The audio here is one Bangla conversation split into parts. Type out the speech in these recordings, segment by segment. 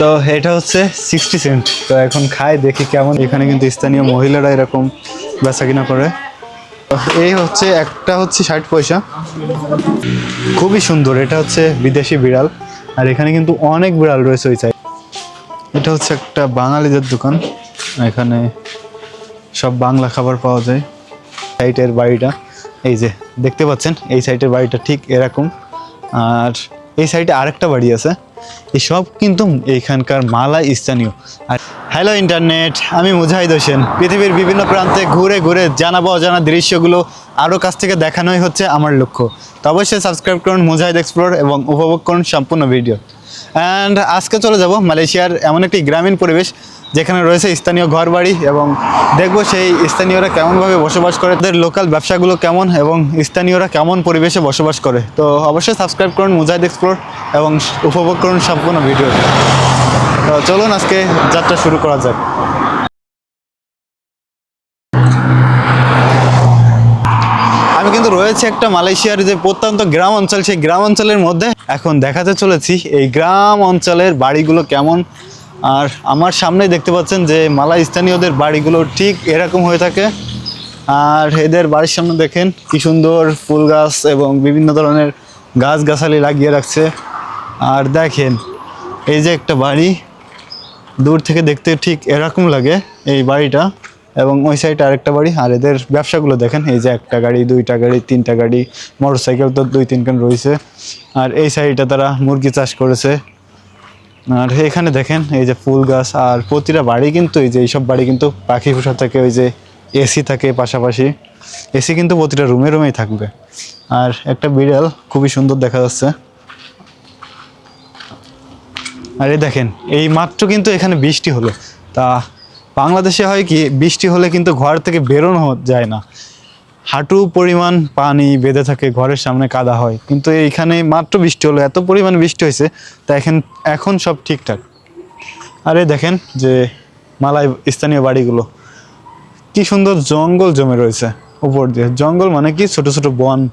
তো এটা হচ্ছে সিক্সটি সেন্ট তো এখন খাই, দেখি কেমন। এখানে কিন্তু স্থানীয় মহিলারা এরকম বেচা কিনা করে। এই হচ্ছে, একটা হচ্ছে ষাট পয়সা। খুবই সুন্দর, এটা হচ্ছে বিদেশি বিড়াল। আর এখানে কিন্তু অনেক বিড়াল রয়েছে ওই সাইড এটা হচ্ছে একটা বাঙালিদের দোকান। এখানে সব বাংলা খাবার পাওয়া যায়। সাইটের বাড়িটা, এই যে, দেখতে পাচ্ছেন? এই সাইটের বাড়িটা ঠিক এরকম। আর এই সাইডে আরেকটা বাড়ি আছে। এই সব কিন্তু এখানকার মালা স্থানীয়। আর হ্যালো ইন্টারনেট, আমি মুজাহিদ হোসেন। পৃথিবীর বিভিন্ন প্রান্তে ঘুরে ঘুরে জানাব অজানা দৃশ্যগুলো আরও কাছ থেকে দেখানোই হচ্ছে আমার লক্ষ্য। তো অবশ্যই সাবস্ক্রাইব করুন মুজাহিদ এক্সপ্লোর এবং উপভোগ করুন সম্পূর্ণ ভিডিও অ্যান্ড আজকে চলে যাব মালয়েশিয়ার এমন একটি গ্রামীণ পরিবেশ যেখানে রয়েছে স্থানীয় ঘরবাড়ি এবং দেখব সেই স্থানীয়রা কেমনভাবে বসবাস করে, তাদের লোকাল ব্যবসাগুলো কেমন এবং স্থানীয়রা কেমন পরিবেশে বসবাস করে। তো অবশ্যই সাবস্ক্রাইব করুন মুজাহিদ এক্সপ্লোর এবং উপভোগ করুন সম্পূর্ণ ভিডিও তো চলুন আজকে যাত্রা শুরু করা যাক। আমি কিন্তু রয়েছে একটা মালয়েশিয়ার যে প্রত্যন্ত গ্রাম অঞ্চল, সেই গ্রাম অঞ্চলের মধ্যে। এখন দেখাতে চলেছি এই গ্রাম অঞ্চলের বাড়িগুলো কেমন আর আমার সামনে দেখতে পাচ্ছেন যে মালাই স্থানীয়দের বাড়িগুলো ঠিক এরকম হয়ে থাকে। আর এদের বাড়ির সামনে দেখেন কি সুন্দর ফুল গাছ এবং বিভিন্ন ধরনের গাছগাছালি লাগিয়ে রাখছে। আর দেখেন, এই যে একটা বাড়ি, দূর থেকে দেখতে ঠিক এরকম লাগে এই বাড়িটা এবং ওই সাইডে আরেকটা বাড়ি। আর এদের ব্যবসাগুলো দেখেন, এই যে একটা গাড়ি, দুইটা গাড়ি, তিনটা গাড়ি মোটর সাইকেল তো দুই তিনখান রয়েছে। আর এই সাইডে তারা মুরগি চাষ করেছে। আর এখানে দেখেন, এই যে ফুল গাছ, আর প্রতিটা বাড়ি কিন্তু এই যে, এইসব বাড়ি কিন্তু পাখি পোষা থাকে, ওই যে এসি থাকে পাশাপাশি। এসি কিন্তু প্রতিটা রুমে রুমেই থাকবে। আর একটা বিড়াল খুবই সুন্দর দেখা যাচ্ছে। আর এই দেখেন, এই মাত্র কিন্তু এখানে বৃষ্টি হলো। তা বাংলাদেশে হয় কি, বৃষ্টি হলে কিন্তু ঘর থেকে বেরোনো যায় না। হাঁটু পরিমাণ পানি বেঁধে থাকে, ঘরের সামনে কাদা হয়। কিন্তু এইখানে মাত্র বৃষ্টি হলো, এত পরিমাণ বৃষ্টি হয়েছে, তা এখন এখন সব ঠিকঠাক। আরে দেখেন যে মালাই স্থানীয় বাড়িগুলো। কি সুন্দর জঙ্গল জমে রয়েছে উপর দিয়ে। জঙ্গল মানে কি? ছোট ছোট বন,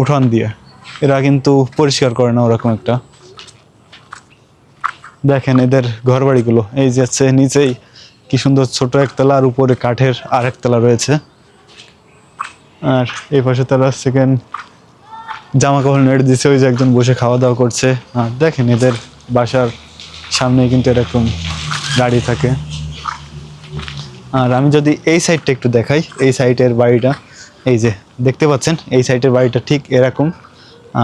উঠান দিয়ে। এরা কিন্তু পরিষ্কার করে না ওরকম একটা। দেখেন এদের ঘর বাড়িগুলো এই যে নিচেই, কি সুন্দর ছোট একতলা আর উপরে কাঠের আর একতলা রয়েছে। আর এই পাশে তারা সেকেন্ড জামা কাপড় নেড়ে দিচ্ছে ওই যে একজন বসে খাওয়া দাওয়া করছে। আর দেখেন এদের বাসার সামনে কিন্তু এরকম গাড়ি থাকে। আর আমি যদি এই সাইডটা একটু দেখাই, এই সাইডের বাড়িটা, এই যে দেখতে পাচ্ছেন, এই সাইডের বাড়িটা ঠিক এরকম।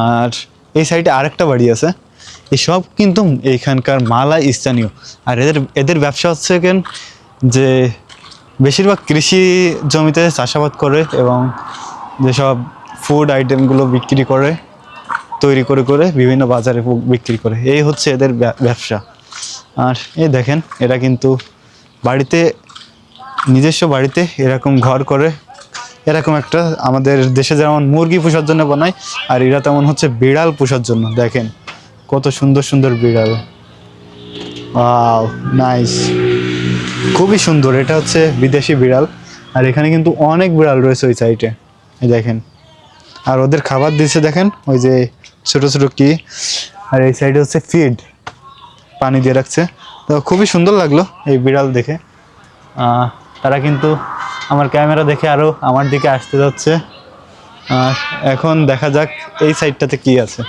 আর এই সাইডে আরেকটা বাড়ি আছে, এই সব কিন্তু এইখানকার মালা স্থানীয়। আর এদের এদের ব্যবসা হচ্ছে কেন? যে বেশিরভাগ কৃষি জমিতে চাষাবাদ করে এবং যেসব ফুড আইটেমগুলো বিক্রি করে, তৈরি করে করে বিভিন্ন বাজারে বিক্রি করে। এই হচ্ছে এদের ব্যবসা। আর এই দেখেন, এরা কিন্তু বাড়িতে, নিজস্ব বাড়িতে এরকম ঘর করে। এরকম একটা আমাদের দেশে যেমন মুরগি পোষার জন্য বানায়, আর এরা তেমন হচ্ছে বিড়াল পোষার জন্য। দেখেন, কত সুন্দর সুন্দর বিড়াল। নাইস খুবই সুন্দর, এটা হচ্ছে বিদেশি বিড়াল। আর এখানে কিন্তু অনেক বিড়াল রয়েছে ওই সাইডে এই দেখেন। আর ওদের খাবার দিচ্ছে দেখেন, ওই যে ছোট ছোট কি। আর এই সাইডে হচ্ছে ফিড পানি দিয়ে রাখছে। তো খুবই সুন্দর লাগল এই বিড়াল দেখে। তারা কিন্তু আমার ক্যামেরা দেখে আরও আমার দিকে আসতে যাচ্ছে। আর এখন দেখা যাক এই সাইডটাতে কি আছে।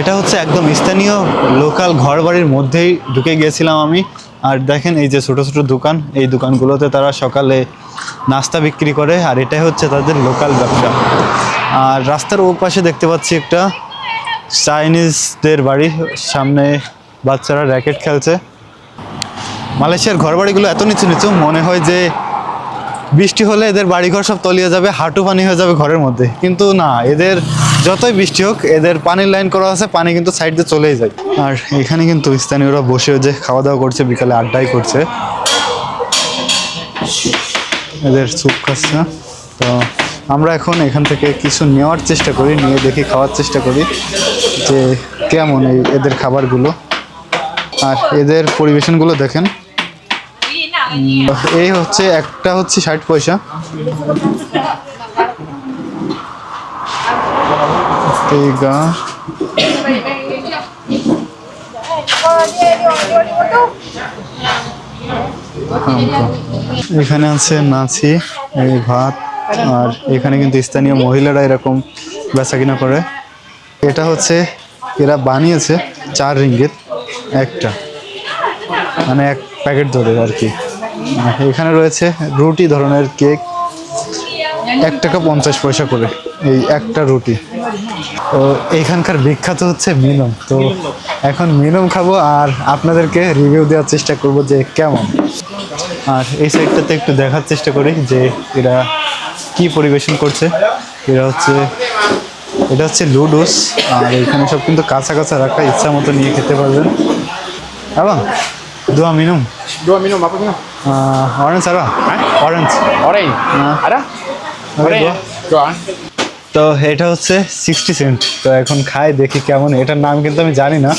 এটা হচ্ছে একদম স্থানীয় লোকাল ঘর বাড়ির মধ্যেই ঢুকে গিয়েছিলাম আমি। আর দেখেন এই যে ছোট ছোট দোকান, এই দোকানগুলোতে তারা সকালে নাস্তা বিক্রি করে, আর এটাই হচ্ছে তাদের লোকাল ব্যবসা। আর রাস্তার ও পাশে দেখতে পাচ্ছি একটা চাইনিজদের বাড়ি, সামনে বাচ্চারা র্যাকেট খেলছে। মালয়েশিয়ার ঘরবাড়িগুলো এত নিচু নিচু, মনে হয় যে বৃষ্টি হলে এদের বাড়িঘর সব তলিয়ে যাবে, হাঁটু পানি হয়ে যাবে ঘরের মধ্যে। কিন্তু না, এদের যতই বৃষ্টি হোক, এদের পানির লাইন করা আছে, পানি কিন্তু সাইড দিয়ে চলেই যায়। আর এখানে কিন্তু স্থানীয়রা বসে যে খাওয়া দাওয়া করছে, বিকালে আড্ডাই করছে। এদের স্যুপ খাচ্ছে। তো আমরা এখন এখান থেকে কিছু নেওয়ার চেষ্টা করি, নিয়ে দেখি খাওয়ার চেষ্টা করি যে কেমন এই এদের খাবারগুলো। আর এদের পরিবেশনগুলো দেখেন। এই হচ্ছে একটা হচ্ছে ষাট পয়সা। এই এখানে আছে নাচি ভাত, আর এখানে কিন্তু স্থানীয় মহিলারা এরকম বেচা কিনা করে। এটা হচ্ছে, এরা বানিয়েছে চার রিঙ্গিত, একটা। মানে এক প্যাকেট ধরে আর কি। এখানে রয়েছে রুটি ধরনের কেক। এক টাকা পঞ্চাশ পয়সা করে এই একটা রুটি। তো এইখানকার বিখ্যাত হচ্ছে মিনম। তো এখন মিনম খাব আর আপনাদেরকে রিভিউ দেওয়ার চেষ্টা করব যে কেমন। আর এই সাইডটাতে একটু দেখার চেষ্টা করি যে এরা কি পরিবেশন করছে। এরা হচ্ছে, এটা হচ্ছে লুডুস আর এখানে সব কিন্তু কাঁচা কাঁচা রাখা, ইচ্ছা মতো নিয়ে খেতে পারবেন। এবং দোয়া মিনুম। Dua minum apa minum? Orange আর orange Orange. Nah. Ada? Orange. ya? তো এটা হচ্ছে সিক্সটি সেন্ট তো এখন খাই দেখি কেমন। এটার নাম কিন্তু আমি জানি না।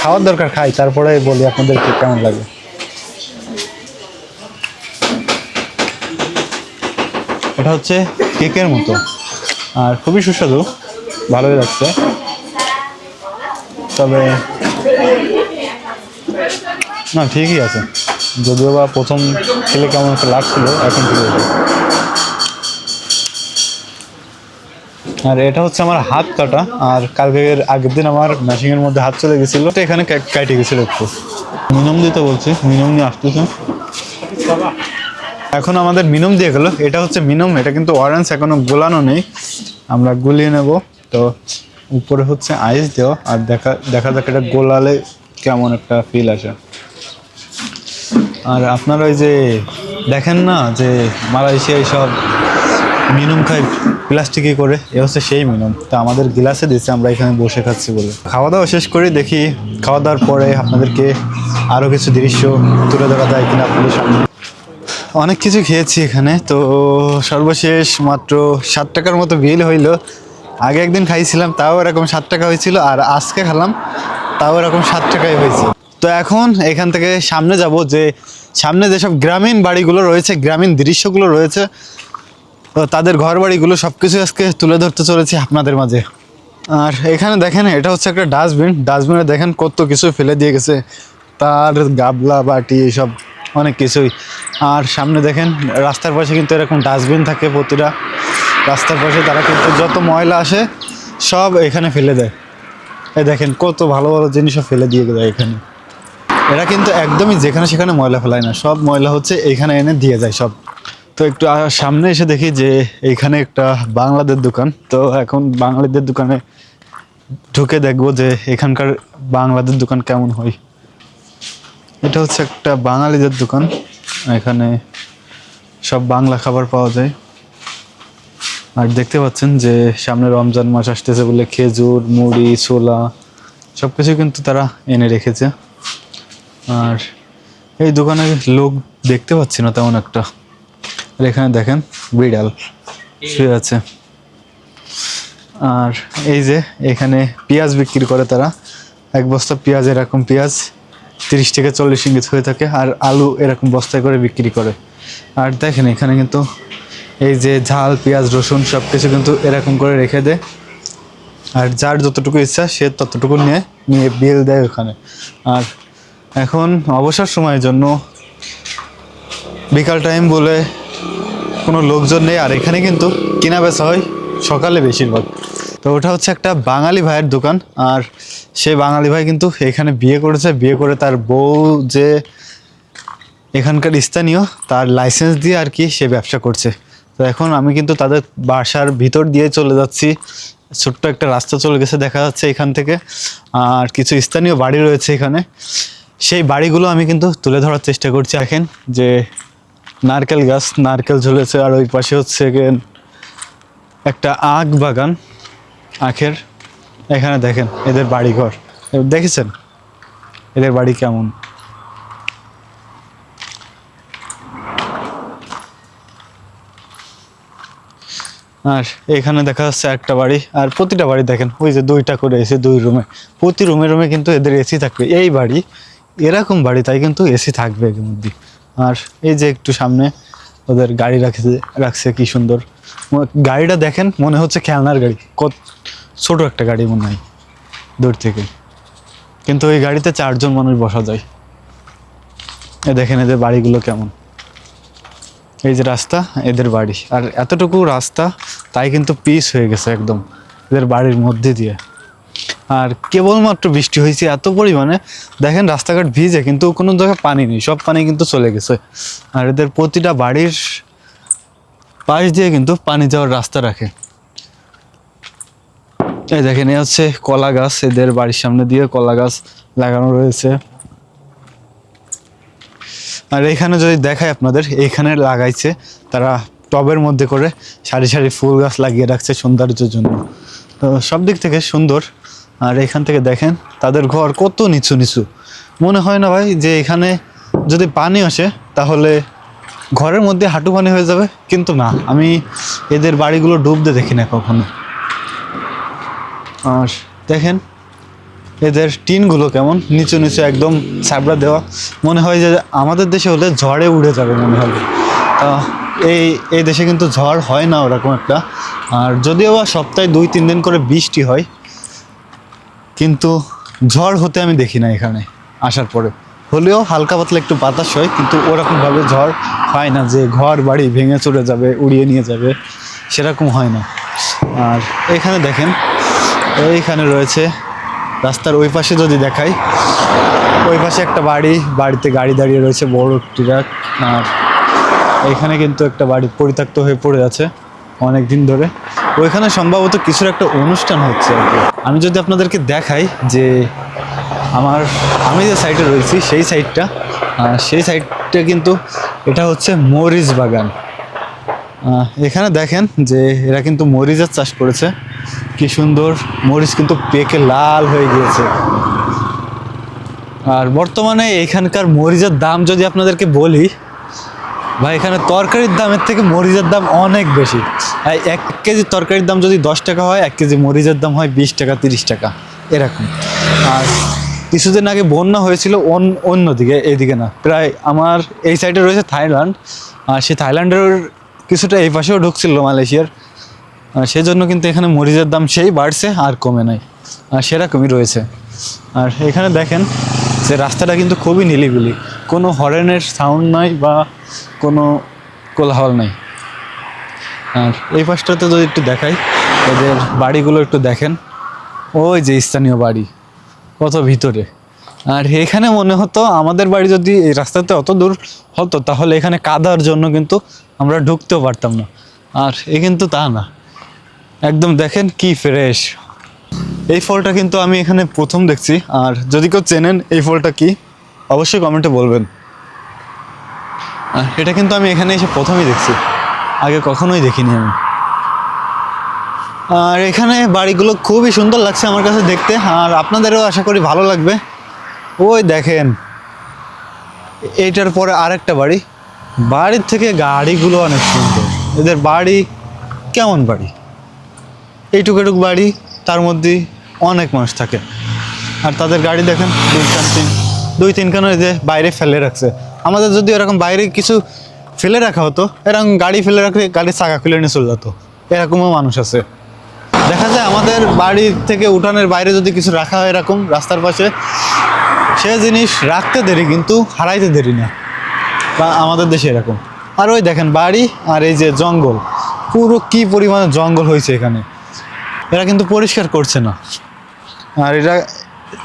খাওয়ার দরকার খাই। তারপরে বলি আপনাদেরকে কেমন লাগে। এটা হচ্ছে কেকের মতো। আর খুবই সুস্বাদু। ভালোই লাগছে। তবে না ঠিকই আছে। যদিও বা প্রথম খেলে কেমন একটা লাগছিল, এখন আছে। আর এটা হচ্ছে আমার হাত কাটা, আর কালকের আগের দিন আমার মেশিং এর মধ্যে হাত চলে গেছিল। তো এখানে কেটে গেছিল একটু। মিনিমাম দিতে বলছি মিনিমাম নিয়ে আসতেছে। এখন আমাদের মিনম দিয়ে গেল। এটা হচ্ছে মিনম, এটা কিন্তু অরেঞ্জ এখনও গোলানো নেই। আমরা গুলিয়ে নেব। তো উপরে হচ্ছে আইস দেওয়া, আর দেখা দেখা যাক এটা গোলালে কেমন একটা ফিল আসে। আর আপনারা ওই যে দেখেন না যে মালয়েশিয়ায় সব মিনুম খাই প্লাস্টিকে করে, এ হচ্ছে সেই মিনুম। তা আমাদের গ্লাসে দিচ্ছে আমরা এখানে বসে খাচ্ছি বলে। খাওয়া দাওয়া শেষ করে, দেখি খাওয়া দাওয়ার পরে আপনাদেরকে আরও কিছু দৃশ্য তুলে ধরা যায় কিনা আপনাদের সামনে। অনেক কিছু খেয়েছি এখানে, তো সর্বশেষ মাত্র ষাট টাকার মতো বিল হইল। আগে একদিন খাইছিলাম, তাও এরকম ষাট টাকা হয়েছিল, আর আজকে খেলাম, তাও এরকম ষাট টাকাই হয়েছে। তো এখন এখান থেকে সামনে যাব যে সামনে যেসব গ্রামীণ বাড়িগুলো রয়েছে, গ্রামীণ দৃশ্যগুলো রয়েছে তাদের ঘর বাড়িগুলো সব কিছু আজকে তুলে ধরতে চলেছি আপনাদের মাঝে। আর এখানে দেখেন, এটা হচ্ছে একটা ডাস্টবিন। ডাস্টবিনে দেখেন কত কিছু ফেলে দিয়ে গেছে। তার গাবলা, বাটি এইসব অনেক কিছুই। আর সামনে দেখেন, রাস্তার পাশে কিন্তু এরকম ডাস্টবিন থাকে প্রতিটা। রাস্তার পাশে তারা কিন্তু যত ময়লা আসে, সব এখানে ফেলে দেয়। এই দেখেন, কত ভালো ভালো জিনিসও ফেলে দিয়ে দেয় এখানে। এরা কিন্তু একদমই যেখানে সেখানে ময়লা ফেলায় না। সব ময়লা হচ্ছে এইখানে এনে দিয়ে যায় সব। তো একটু সামনে এসে দেখি যে এইখানে একটা বাংলাদের দোকান। তো এখন বাঙালিদের দোকানে ঢুকে দেখব যে এখানকার বাংলাদের দোকান কেমন হয়। এটা হচ্ছে একটা বাঙালিদের দোকান। এখানে সব বাংলা খাবার পাওয়া যায়। আর দেখতে পাচ্ছেন যে সামনে রমজান মাস আসতেছে বলে খেজুর, মুড়ি, ছোলা সব কিছু কিন্তু তারা এনে রেখেছে। আর এই দোকানে লোক দেখতে পাচ্ছি না তেমন একটা। আর এখানে দেখেন বিড়াল শুয়ে আছে। আর এই যে এখানে পেঁয়াজ বিক্রি করে তারা। এক বস্তা পেঁয়াজ এরকম পেঁয়াজ তিরিশ থেকে চল্লিশ ইঙ্গিত হয়ে থাকে আর আলু এরকম বস্তায় করে বিক্রি করে। আর দেখেন এখানে কিন্তু এই যে ঝাল, পেঁয়াজ, রসুন সব কিছু কিন্তু এরকম করে রেখে দেয়। আর যার যতটুকু ইচ্ছা সে ততটুকু নিয়ে নিয়ে বিল দেয় ওখানে। আর এখন অবসর সময়ের জন্য বিকাল টাইম বলে কোনো লোকজন নেই, আর এখানে কিন্তু কেনা বেচা হয় সকালে বেশিরভাগ। তো ওটা হচ্ছে একটা বাঙালি ভাইয়ের দোকান, আর সেই বাঙালি ভাই কিন্তু এখানে বিয়ে করেছে। বিয়ে করে তার বউ যে এখানকার স্থানীয়, তার লাইসেন্স দিয়ে আর কি সে ব্যবসা করছে। তো এখন আমি কিন্তু তাদের বাসার ভিতর দিয়ে চলে যাচ্ছি। ছোট্ট একটা রাস্তা চলে গেছে দেখা যাচ্ছে এখান থেকে। আর কিছু স্থানীয় বাড়ি রয়েছে এখানে। সেই বাড়িগুলো আমি কিন্তু তুলে ধরার চেষ্টা করছি। দেখেন যে নারকেল গাছ, নারকেল ঝুলেছে, আর ওই পাশে হচ্ছে একটা আখ বাগান, আখের। এখানে দেখেন, এদের বাড়িঘর। দেখেছেন? এদের বাড়ি কেমন? আর এখানে দেখা যাচ্ছে একটা বাড়ি, আর প্রতিটা বাড়ি দেখেন, ওই যে দুইটা করে এসি, দুই রুমে। প্রতি রুমে রুমে কিন্তু এদের এসি থাকবে। এই বাড়ি এরকম বাড়ি, তাই কিন্তু এসি থাকবে এর মধ্যে। আর এই যে একটু সামনে ওদের গাড়ি রাখছে রাখছে কি সুন্দর। গাড়িটা দেখেন, মনে হচ্ছে খেলনার গাড়ি। কত ছোট একটা গাড়ি মনে হয়, দূর থেকে। কিন্তু ওই গাড়িতে চারজন মানুষ বসা যায়। এ দেখেন এদের বাড়িগুলো কেমন। এই যে রাস্তা, এদের বাড়ি। আর এতটুকু রাস্তা, তাই কিন্তু পিস হয়ে গেছে একদম। এদের বাড়ির মধ্যে দিয়ে। আর কেবলমাত্র বৃষ্টি হয়েছে এত পরিমাণে, দেখেন রাস্তাঘাট ভিজে, কিন্তু কোনো জায়গায় পানি নেই, সব পানি কিন্তু চলে গেছে। আর এদের প্রতিটা বাড়ির পাশ দিয়ে কিন্তু পানি যাওয়ার রাস্তা রাখে। এই দেখেন এ হচ্ছে কলা গাছ, এদের বাড়ির সামনে দিয়ে কলা গাছ লাগানো রয়েছে। আর এখানে যদি দেখায় আপনাদের এইখানে লাগাইছে, তারা টবের মধ্যে করে সারি সারি ফুল গাছ লাগিয়ে রাখছে সৌন্দর্যের জন্য। তো সব দিক থেকে সুন্দর। আর এখান থেকে দেখেন, তাদের ঘর কত নিচু নিচু। মনে হয় না ভাই যে এখানে যদি পানি আসে, তাহলে ঘরের মধ্যে হাঁটু পানি হয়ে যাবে। কিন্তু না, আমি এদের বাড়িগুলো ডুবতে দেখি না কখনো। আর দেখেন, এদের টিনগুলো কেমন? নিচু নিচু একদম ছাবড়া দেওয়া। মনে হয় যে আমাদের দেশে হলে ঝড়ে উড়ে যাবে মনে হবে এই এই দেশে কিন্তু ঝড় হয় না ওরকম একটা। আর যদিও বা সপ্তাহে দুই, তিন দিন করে বৃষ্টি হয় কিন্তু ঝড় হতে আমি দেখি না এখানে আসার পরে। হলেও হালকা পাতলা একটু বাতাস হয়, কিন্তু ওরকমভাবে ঝড় হয় না যে ঘর বাড়ি ভেঙে চড়ে যাবে, উড়িয়ে নিয়ে যাবে, সেরকম হয় না। আর এখানে দেখেন, এইখানে রয়েছে রাস্তার ওই পাশে যদি দেখাই, ওই পাশে একটা বাড়ি, বাড়িতে গাড়ি দাঁড়িয়ে রয়েছে, বড় ট্রাক। আর এখানে কিন্তু একটা বাড়ি পরিত্যক্ত হয়ে পড়ে আছে অনেক দিন ধরে। ওইখানে সম্ভবত কিছুর একটা অনুষ্ঠান হচ্ছে আমি যদি আপনাদেরকে দেখাই যে আমার, আমি যে সাইডে রয়েছি, সেই সাইডটা সেই সাইডটা কিন্তু এটা হচ্ছে মরিচ বাগান। এখানে দেখেন যে এরা কিন্তু মরিচের চাষ করেছে। কি সুন্দর, মরিচ কিন্তু পেকে লাল হয়ে গিয়েছে। আর বর্তমানে এখানকার মরিচের দাম যদি আপনাদেরকে বলি, ভাই, এখানে তরকারির দামের থেকে মরিচের দাম অনেক বেশি। এক কেজি তরকারির দাম যদি দশ টাকা হয়, এক কেজি মরিচের দাম হয় বিশ টাকা, তিরিশ টাকা, এরকম। আর কিছুদিন আগে বন্যা হয়েছিল অন- অন্যদিকে এইদিকে না, প্রায় আমার এই সাইডে রয়েছে থাইল্যান্ড, আর সে থাইল্যান্ডের কিছুটা এই পাশেও ঢুকছিল মালয়েশিয়ার, আর সেজন্য কিন্তু এখানে মরিচের দাম সেই বাড়ছে আর কমে নাই, আর সেরকমই রয়েছে। আর এখানে দেখেন যে রাস্তাটা কিন্তু খুবই নিলিবিলি, কোনো হরেনের সাউন্ড নাই বা কোনো কোলাহল নাই। আর এই পাশটাতে যদি একটু দেখাই এদের বাড়িগুলো একটু দেখেন। ওই যে স্থানীয় বাড়ি, কত ভিতরে। আর এখানে মনে হতো আমাদের বাড়ি যদি এই রাস্তাতে অত দূর হতো, তাহলে এখানে কাদার জন্য কিন্তু আমরা ঢুকতেও পারতাম না। আর এ কিন্তু তা না। একদম দেখেন কি ফ্রেশ এই ফলটা কিন্তু আমি এখানে প্রথম দেখছি। আর যদি কেউ চেনেন এই ফলটা কি, অবশ্যই কমেন্টে বলবেন। আর এটা কিন্তু আমি এখানে এসে প্রথমেই দেখছি। আগে কখনোই দেখিনি আমি। আর এখানে বাড়িগুলো খুবই সুন্দর লাগছে আমার কাছে দেখতে, আর আপনাদেরও আশা করি ভালো লাগবে। ওই দেখেন, এইটার পরে আরেকটা বাড়ি। বাড়ির থেকে গাড়িগুলো অনেক সুন্দর। এদের বাড়ি কেমন বাড়ি? এইটুকু এটুকু বাড়ি, তার মধ্যে অনেক মানুষ থাকে। আর তাদের গাড়ি দেখেন দুই তিন, দুই তিনখানা যে বাইরে ফেলে রাখছে। আমাদের যদি এরকম বাইরে কিছু ফেলে রাখা হতো। এরকম গাড়ি ফেলে রাখলে গাড়ির চাকা খুলে নিয়ে চলে যেত। এরকমও মানুষ আছে। দেখা যায় আমাদের বাড়ি থেকে উঠানের বাইরে যদি কিছু রাখা হয় এরকম রাস্তার পাশে, সে জিনিস রাখতে দেরি কিন্তু হারাইতে দেরি না। বা আমাদের দেশে এরকম। আর ওই দেখেন বাড়ি আর এই যে জঙ্গল, পুরো কি পরিমাণে জঙ্গল হয়েছে এখানে। এরা কিন্তু পরিষ্কার করছে না। আর এরা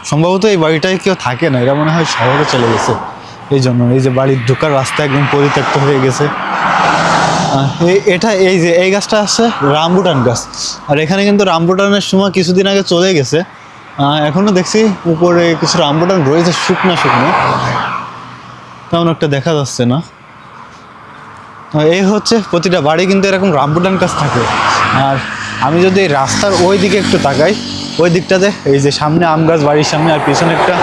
সম্ভবত এই বাড়িটায় কেউ থাকে না, এরা মনে হয় শহরে চলে গেছে। এই জন্য এই যে বাড়ির ঢোকার রাস্তা একদম পরিত্যক্ত হয়ে গেছে। এটা এই যে এই গাছটা আছে রামবুটান গাছ। আর এখানে কিন্তু রামবুটানের সময় কিছুদিন আগে চলে গেছে। আহ, এখনও দেখছি উপরে কিছু রামবুটান রয়েছে শুকনো শুকনো। তেমন একটা দেখা যাচ্ছে না। এই হচ্ছে প্রতিটা বাড়ি কিন্তু এরকম রামবুটান গাছ থাকে। আর আমি যদি রাস্তার ওই দিকে একটু তাকাই ওই দিকটাতে এই যে সামনে আম গাছ বাড়ির সামনে আর পিছনে একটা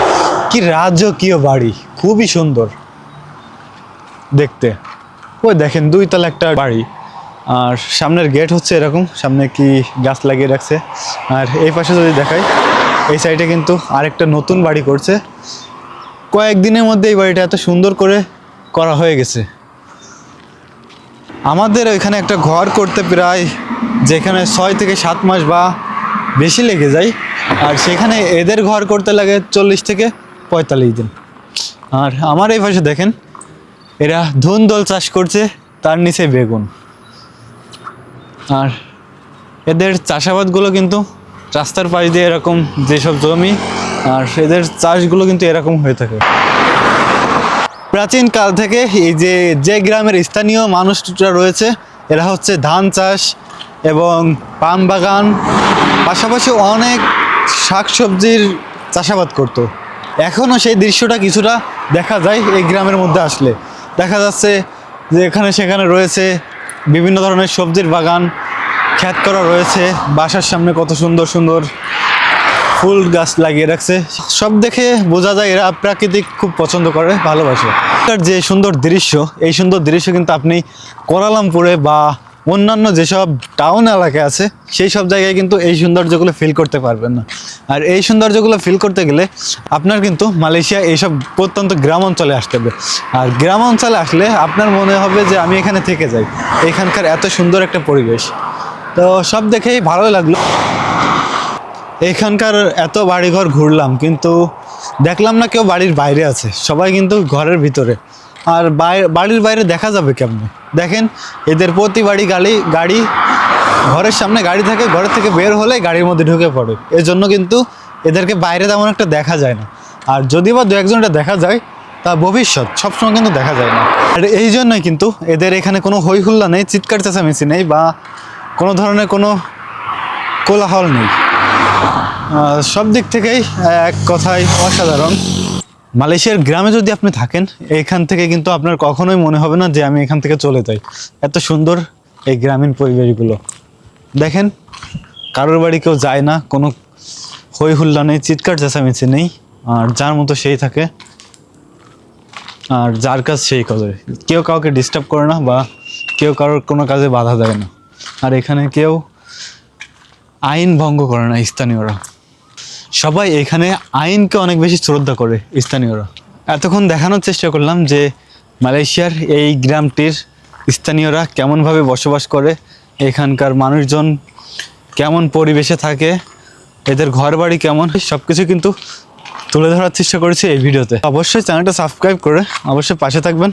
কি রাজকীয় বাড়ি, খুবই সুন্দর। দেখতে। ওই দেখেন দুই তলা একটা বাড়ি। আর সামনের গেট হচ্ছে এরকম, সামনে কি গাছ লাগিয়ে রাখছে। আর এই পাশে যদি দেখাই, এই সাইডে কিন্তু আরেকটা নতুন বাড়ি করছে। কয়েকদিনের মধ্যে এই বাড়িটা এত সুন্দর করে করা হয়ে গেছে। আমাদের ওইখানে একটা ঘর করতে প্রায় যেখানে ছয় থেকে সাত মাস বা বেশি লেগে যায়। আর সেখানে এদের ঘর করতে লাগে চল্লিশ থেকে পঁয়তাল্লিশ দিন। আর আমার এই পাশে দেখেন, এরা ধুন দল চাষ করছে, তার নিচে বেগুন। আর এদের চাষাবাদগুলো কিন্তু রাস্তার পাশ দিয়ে এরকম যেসব জমি, আর এদের চাষগুলো কিন্তু এরকম হয়ে থাকে। প্রাচীন কাল থেকে এই যে যে গ্রামের স্থানীয় মানুষরা রয়েছে, এরা হচ্ছে ধান চাষ এবং পান বাগান, পাশাপাশি অনেক শাকসবজির চাষাবাদ করতো। এখনও সেই দৃশ্যটা কিছুটা দেখা যায় এই গ্রামের মধ্যে আসলে। দেখা যাচ্ছে যে এখানে সেখানে রয়েছে বিভিন্ন ধরনের সবজির বাগান, খ্যাত করা রয়েছে, বাসার সামনে কত সুন্দর সুন্দর ফুল গাছ লাগিয়ে রাখছে। সব দেখে বোঝা যায় এরা প্রাকৃতিক খুব পছন্দ করে, ভালোবাসে। এটার যে সুন্দর দৃশ্য, এই সুন্দর দৃশ্য কিন্তু আপনি কোরালামপুরে বা অন্যান্য যেসব টাউন এলাকায় আছে, সেই সব জায়গায় কিন্তু এই সৌন্দর্যগুলো ফিল করতে পারবেন না। আর এই সৌন্দর্যগুলো ফিল করতে গেলে আপনার কিন্তু মালয়েশিয়া এইসব প্রত্যন্ত গ্রাম অঞ্চলে আসতে হবে। আর গ্রাম অঞ্চলে আসলে আপনার মনে হবে যে আমি এখানে থেকে যাই। এখানকার এত সুন্দর একটা পরিবেশ। তো সব দেখেই ভালো লাগল। এখানকার এত বাড়িঘর ঘুরলাম, কিন্তু দেখলাম না কেউ বাড়ির বাইরে আছে। সবাই কিন্তু ঘরের ভিতরে। আর বাড়ির বাইরে দেখা যাবে কেমনে? দেখেন, এদের প্রতি বাড়ি গাড়ি গাড়ি ঘরের সামনে গাড়ি থাকে, ঘরের থেকে বের হলে গাড়ির মধ্যে ঢুকে পড়ে। এর জন্য কিন্তু এদেরকে বাইরে তেমন একটা দেখা যায় না। আর যদি বা দু একজনটা দেখা যায়, তা ভবিষ্যৎ সবসময় কিন্তু দেখা যায় না। আর এই জন্যই কিন্তু এদের এখানে কোনো হই হুল্লা নেই, চিৎকার চেঁচামেচি নেই বা কোনো ধরনের কোনো কোলাহল নেই। সব দিক থেকেই এক কথায় অসাধারণ। মালয়েশিয়ার গ্রামে যদি আপনি থাকেন, এখান থেকে কিন্তু আপনার কখনোই মনে হবে না যে আমি এখান থেকে চলে যাই। এত সুন্দর এই গ্রামীণ পরিবেশগুলো। দেখেন, কারোর বাড়ি কেউ যায় না, কোনো হই হুল্লা নেই, চিৎকার চেঁচামেচি নেই, আর যার মতো সেই থাকে, আর যার কাজ সেই করে। কেউ কাউকে ডিস্টার্ব করে না বা কেউ কারোর কোনো কাজে বাধা দেয় না। আর এখানে কেউ আইন ভঙ্গ করে না স্থানীয়রা। সবাই এখানে আইনকে অনেক বেশি শ্রদ্ধা করে স্থানীয়রা। এতক্ষণ দেখানোর চেষ্টা করলাম যে মালয়েশিয়ার এই গ্রামটির স্থানীয়রা কেমনভাবে বসবাস করে এখানকার মানুষজন কেমন পরিবেশে থাকে, এদের ঘর বাড়ি কেমন সব কিছু কিন্তু তুলে ধরার চেষ্টা করেছি এই ভিডিওতে। অবশ্যই চ্যানেলটা সাবস্ক্রাইব করে অবশ্যই পাশে থাকবেন।